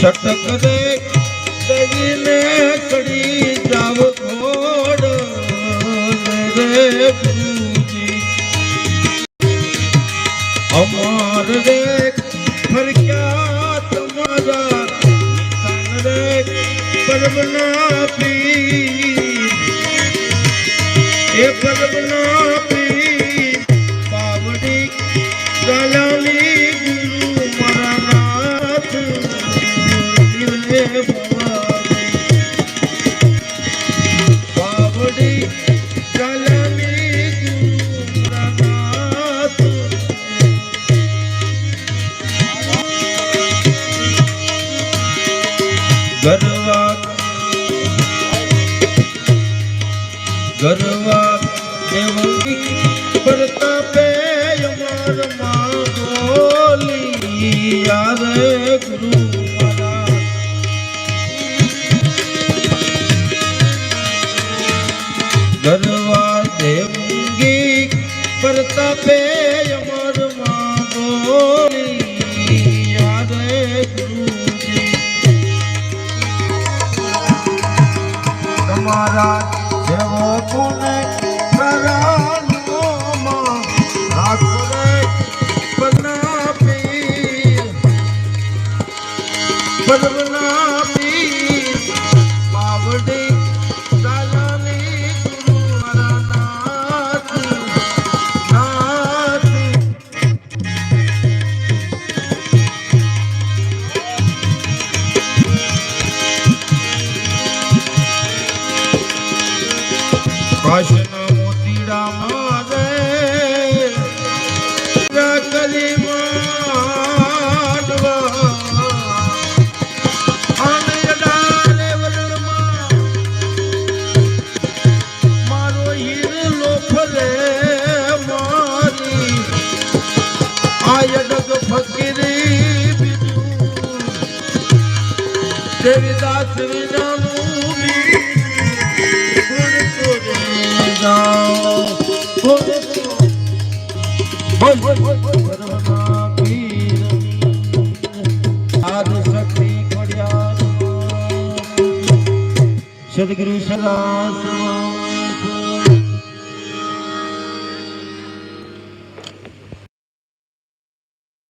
શટક રે કહીને ઘડી જાવો ઘોડ રે ગુરુજી અમર રે, ફરક્યા તમારા નિશાન રે, પરમના પીર એ પરમના પીર પાવડી ગલાલી ગરવા ગરવા દેવંગી પ્રતાપે અમરમાં બોલી યાર ગુરુ ગરવા દેવંગી પ્રતાપે અમર તમારા જેવો પુણે કરાનમાં ફકીરી બીજું. દેવીદાસ વિનાનું ਸਤਿਗੁਰੂ ਸਦਾ